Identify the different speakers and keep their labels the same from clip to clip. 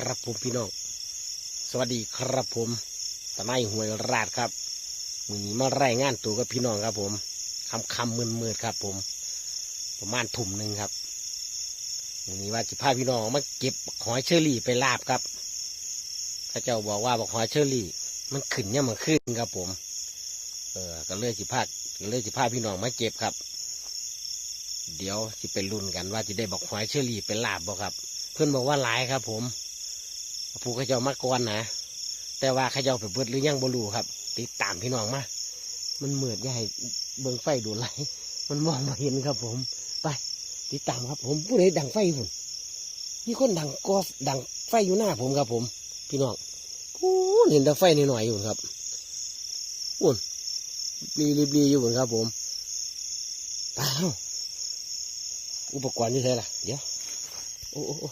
Speaker 1: ครับผมพี่น้อง สวัสดีครับผมตะไนหวยราดครับมือนี้มารายงานตัวกับพี่น้องครับ ผมคำคำมืนมืดครับ ผม ประมาณทุ่มหนึ่งครับมือนี้ว่าจะพาพี่น้องมาเก็บหอยเชอรี่ไปลาบครับข้าเจ้าบอกว่าบอกหอยเชอรี่ มันขึ้นเนี่ยมันขึ้นครับ ผม เออก็เลยสิพาก็เลยสิพาพี่น้องมาเก็บครับ เดี๋ยวสิไปลุ้นกันว่าจะได้บอกหอยเชอรี่เป็นลาบบ่ครับ เพื่อนบอกว่าหลายครับ ผม ผู้เขาเจ้ามาก่อนนะแต่ว่าเขาเจ้าไปเบิดหรือยังบ่รู้ครับ ติดตามพี่น้องมา มันเหมือดใหญ่เบิ่งไฟดูไหลมันมองมาเห็นครับผม ไป ติดตามครับ ผมผู้ใดดังไฟหุ่นมีคนดังกอฟดังไฟอยู่หน้าผมครับผม พี่น้องพูนเห็นแต่ไฟนิดหน่อยๆอยู่ครับอุ่นรีรีบรีอยู่ครับ ผมอ้าวอุปกรณ์ที่ใช่ล่ะ เดี๋ยว โอ้โอ้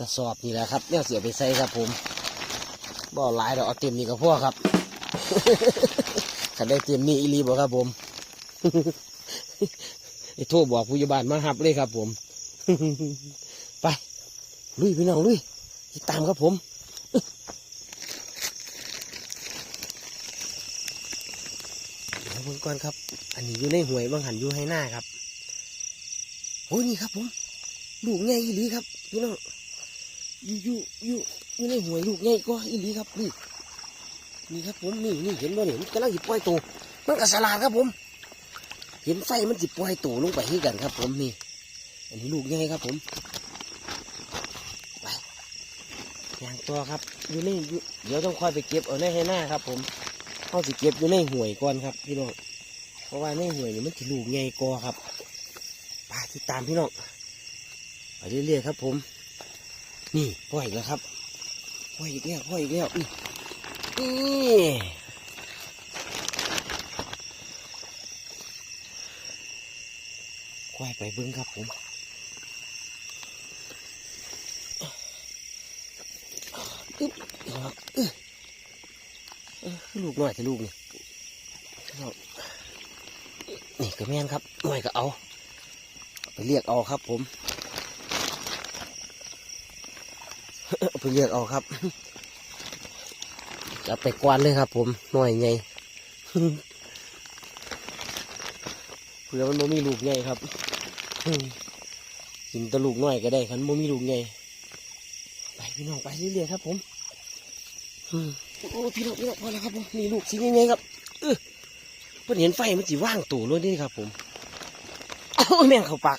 Speaker 1: กระสอบนี่แหละครับเนี่ยเสียไปใส่ครับผมบ่หลายเราเอาเต็มนี่กับพ่อครับขันได้เต็มนี่อีรีบอกครับผมไอ้โทษบอกผู้ใหญ่บ้านมาหับเลยครับ ผม ไปลุยพี่น้องลุยติดตามครับผมเดี๋ยวเบิ่งก่อนครับ อันนี้อยู่ในหวยบางหันอยู่ให้หน้าครับโอ้ยนี่ครับผมลูกใหญ่อีหลีครับพี่น้อง อยู่อยู่อยู่อยู่ในห่วยลูกใหญ่ก็อีหลีครับนี่นี่ครับผมนี่นี่เห็นบ่เนี่ยมันกำลังหยิบปล่อยตัวมันก็สลาดครับผม เห็นไฟมันจิบปล่อยตัวลงไปให้กันครับ ผมนี่อันนี้ลูกใหญ่ครับผมไปอย่างตัวครับอยู่ในอยู่เดี๋ยวต้องคอยไปเก็บเอาในให้หน้าครับ ผมเอาสิเก็บอยู่ในห่วยก่อนครับพี่น้องเพราะว่าในห่วยนี่มันจะลูกใหญ่กอครับไปติดตามพี่น้องไปเรื่อยๆครับ ผม นี่พ่ออีกแล้วครับพ่ออีกแล้วพ่ออีกแล้วนี่ควายไปเบิ้งครับผมอึ๊บครับเออเออลูกหน่อยสิลูกนี่นี่ก็แม่นครับหน่อยก็เอาเอา ไปเรียกเอาครับผม เอาไปเลือกเอาครับจะไปกวานเลยครับ ผมหน่อยไงเผื่อมันบ่มีลูกไงครับกินตะลูกหน้อยก็ได้ครับ่มีลูกไงไปพี่น้องไปเรื่อยๆครับ ผมโอ้พี่น้องพี่น้องพอแล้วครับผมมีลูกสิยังไงครับเออเพิ่นเห็นไฟมันสิว่างตู่เลยนี่ครับ ผมโอ้แม่งเข้าปาก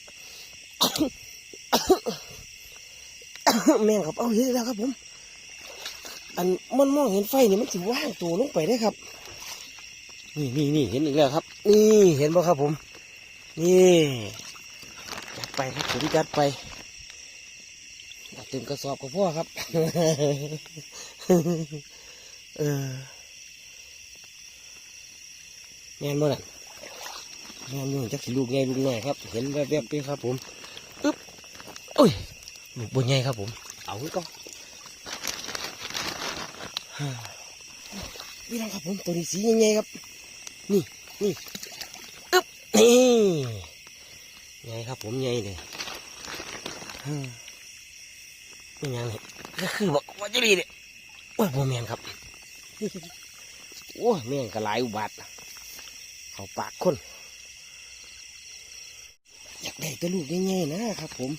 Speaker 1: แม่งครับเอาเห็นแล้วครับผม อันมันมองเห็นไฟนี่มันสิว่างตัวลงไปได้ครับ นี่นี่นี่เห็นอีกแล้วครับ นี่เห็นบ่ครับผม นี่จัดไปครับผมจัดไปเอาเต็มกระสอบกับพ่อครับ เออแม่นบ่น่ะแม่นอยู่จักสิลูกใหญ่ลูกน้อยครับ เห็นแวบๆไปครับผมอึ๊บโอ้ย ลูกบนใหญ่ครับผม เอาไว้ก่อนฮ่านี่นะครับผมตัวนี้สีใหญ่ๆครับ นี่นี่อึ๊บนี่ใหญ่ครับผมใหญ่เลยฮ่าเป็นยังไงก็คือบอกว่าจะดีเนี่ยโอ้ยโบแมนครับโอ้ยแม่งกระไรอุบัติเขาปากคน อยากได้ตัวลูกใหญ่ๆนะครับผม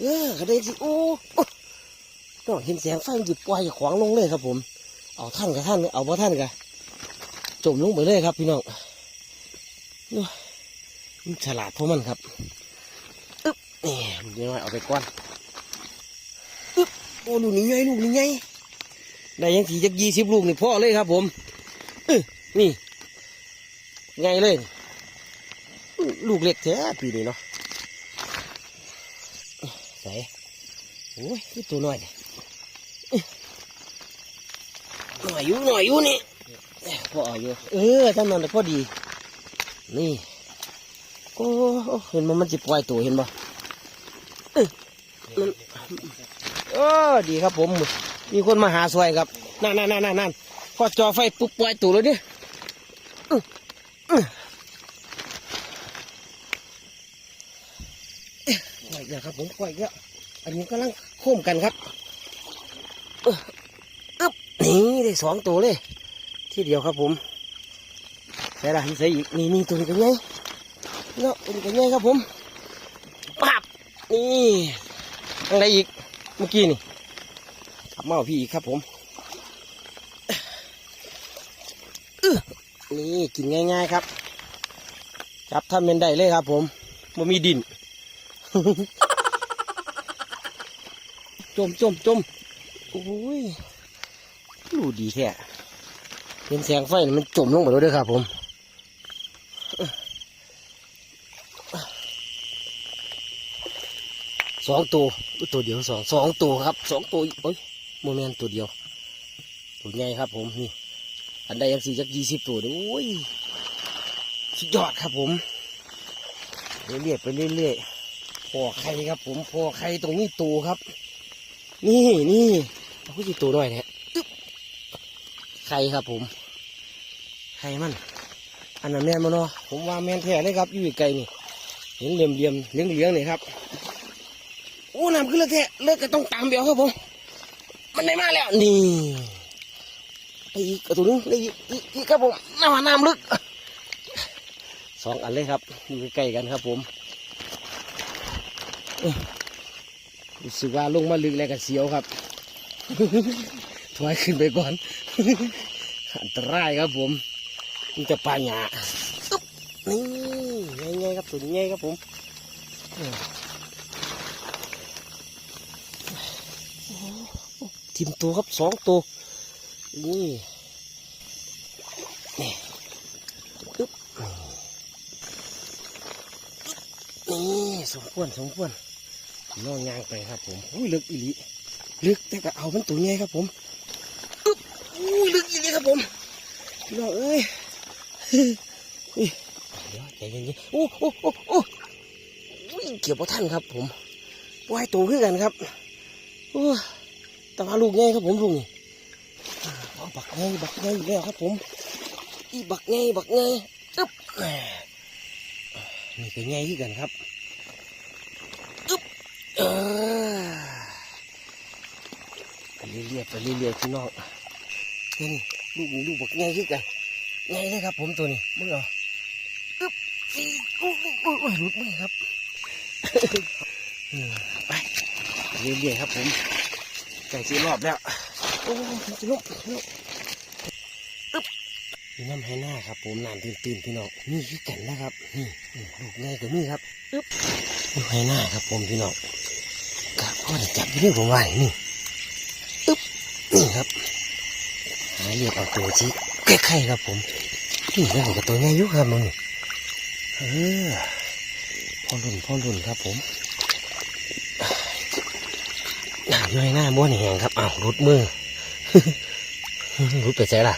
Speaker 1: เออก็ได้สิโอ้โอ้ต้องเห็นแสงไฟมันจิบปล่อยขวางลงเลยครับผม เอาท่านกับท่านเอาบ่ท่านกับจมลงไปเลยครับ พี่น้องนี่มันฉลาดพราะมันครับอึ๊บนี่ลูกน้อยเอาไปก้อนอึ๊บโอ้ลูกนี้ใหญ่ลูกนี้ใหญ่ได้ยังทีจักยี่สิบลูกนี่พ่อเลยครับ ผมเออนี่ไงเลย ลูกเล็กแท้ปีนี้เนาะ ใส่โอ้ยคือตัวน้อยเนี่ยอื้อหน่อยอยู่หน่อยอยู่นี่พออาอยู่เออท่านนั้นน่พอดี นี่โอ้เห็นมันมันจะปล่อยตัวเห็นบ่เอ้ยมันเออดีครับผม มีคนมาหาซอยครับนั่นนั่นนั่นนั่นพอจอไฟปุ๊บปล่อยตัวเลยเนี่ย อื้ออื้อเอ้ยปล่อยอีกแล้วครับผมปล่อยอีกแล้วอันนี้กำลังโค้มกันครับอึ๊บนี่ได้สองตัวเลย ที่เดียวครับผมใส่ละใส่อีกนี่นี่ตัวนี้ก็ใหญ่เนาะตัวนี้ก็ใหญ่ครับผมปับนี่อะไรอีกเมื่อกี้นี่ขับมาเอาพี่อีกครับผมอื้อนี่กินง่าย ๆ ครับ จับทำเป็นได้เลยครับผมมันมีดิน จมจมจมโอ้ยดูดีแท้เป็นแสงไฟมันจมลงไปแล้วด้วยครับผมสองตัวตัวเดียวสองสองตัวครับสองตัวโอ้ยโมเมนตัวเดียว ตัวใหญ่ครับผมนี่อันใดยังสี่จักยี่สิบตัวด้อโอ้ยสุดยอดครับผมเรื่อยๆไปเรื่อยๆ พอไข่ครับ ผมพอไข่ตรงนี้ตัวครับ นี่นี่เอาผู้จิตัวหน่อยเนี่ยอึ๊บไข่ครับผมไข่มัน อันนั้นแม่นมันเนาะผมว่าแม่นแท้เลยครับอยู่ไกลนี่เห็นเหลี่ยมเหลี่ยมเลี้ยงเลี้ยงๆนี่ครับโอ้น้ำขึ้นแล้วแท้เลิกก็ต้องตามเบียวครับผมมันได้มาแล้วนี่ไปอีกตัวนึงได้อีกอีกครับผมน้ำน้ำลึกสองอันเลยครับอยู่ใกล้กันครับผม รู้สึกว่าลงมาลึกแล้วก็เสียวครับถอยขึ้นไปก่อน อันตรายครับผมมันจะปลาหยาอึ๊บนี่ไงๆครับตัวนี้ไงครับผมทีมตัวครับสองตัวนี่นี่นี่สมควรสมควร น้องยางไปครับผมอุ้ยลึกอีหลีลึกแต่ก็เอามันตัวใหญ่ครับผมอึ๊บอุ้ยลึกอีหลีครับผมพี่น้องเอ้ยอุ้ยเดี๋ยวใจเย็นๆโอ้โอ้โอ้โอ้อุ้ยเกี่ยวบ่ท่านครับ ผมว่ายตัวขึ้นกันครับโอ้แต่ว่าลูกใหญ่ครับผมลูกนี่เอาบักใหญ่บักใหญ่อีกแล้วครับผม อีบักใหญ่บักใหญ่อึ๊บนี่ก็ใหญ่ขึ้นกันครับ เออไปเรื่อยๆไปเรื่อยๆพี่น้องนี่นี่ลูกนี่ลูกบอกง่ายขึ้นกันง่ายเลยครับ ผมตัวนี้มึงเอาอึ๊บอีโอ้โอ้โอ้โอ้ยหลุดมือครับเออไปเรื่อยๆครับ ผมไก่จีรอบแล้วโอ้ยจะลุกลุกอึ๊บมีน้ำให้หน้าครับ ผมน้ำตื่นๆพี่น้องนี่คือกันนะครับนี่ลูกง่ายกว่านี่ครับอึ๊บน้ำให้หน้าครับ ผมพี่น้อง พ่อจะจับยู่ที่ผมไว้นี่อึ๊บนี่ครับหาเรียกเอาตัวชี้ใกล้ๆครับผมนี่แล้วผมกับตัวง่ายยุครับมึงเออพ่อรุ่นพ่อรุ่นครับผมหน้าย่อยหน้าบ้วนแหงครับอ้าวรุดมือรุดไปใช่ล่ะ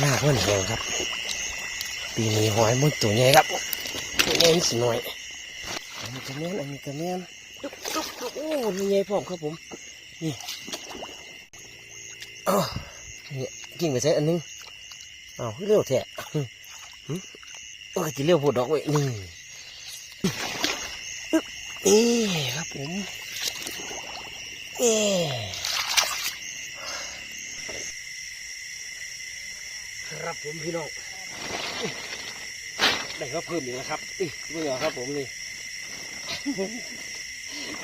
Speaker 1: หน้าบ้วนแหงครับปีนี้หอยมันตัวใหญ่ครับแม่นสิหน่อย อันนี้ก็แม่นอันนี้ก็แม่นตุ๊บตุ๊บโอ้มีไงพร้อมครับผม นี่อ๋อนี่กิ่งไปใส่อันนึงอ้าวเร็วแท้หึหึโอ้ยจะเร็วพูดดอกไว้นี่นี่ครับผมนี่ครับผมพี่น้องได้ก็เพิ่มอีกแล้วครับอีเบื่อครับผมนี่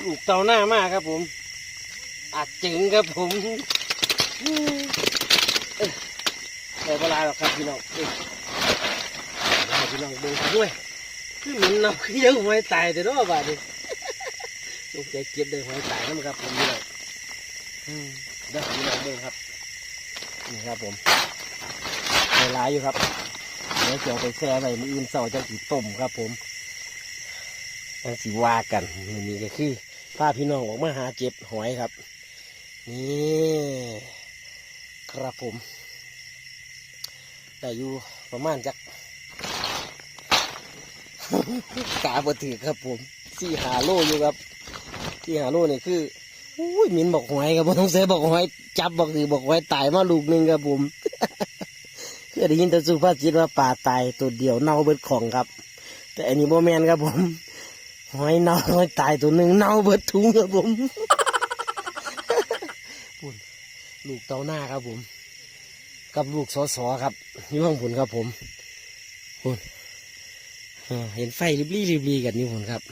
Speaker 1: ลูกเตาหน้ามากครับผมอาจจึงครับผมเอ้ยแต่เวลาหรอกครับพี่น้องเอ้ยให้พี่น้องเบ่งด้วยคือมันนำคือยังหอยตายแต่เนาะบาดนี้ลูกใจเก็บได้หอยตายนั่นครับผมพี่น้องอืมเดี๋ยวพี่น้องเบิ่งครับนี่ครับผมเวลายอยู่ครับเดี๋ยวจะเอาไปแช่ไว้มืออื่นเสาจะสีต้มครับผม สีว่ากันมีก็คือพาพี่น้องออกมาหาเจ็บหอยครับ นี่ครับผมได้อยู่ประมาณจักกาบถือครับผมสี่หาโลอยู่ครับสี่หาโลนี่คืออุ้ยมินบอกหอยครับผมต้องเสียบอกหอยจับบอกถือบอกหอยตายมาลูกหนึ่งครับผมเคยได้ยินแต่สุภาษิตว่าป่าตายตัวเดียวเน่าเบิดของครับ แต่อันนี้โบแมนครับผม หอยเน่าหอยตายตัวหนึ่งเน่าเบิดถุงครับผมปุ่นลูกเต้าหน้าครับผม กับลูกสอสอครับอยู่ข้างผุนครับผมปุ่นเออเห็นไฟริบลี่ริบลี่กันอยู่ผุนครับ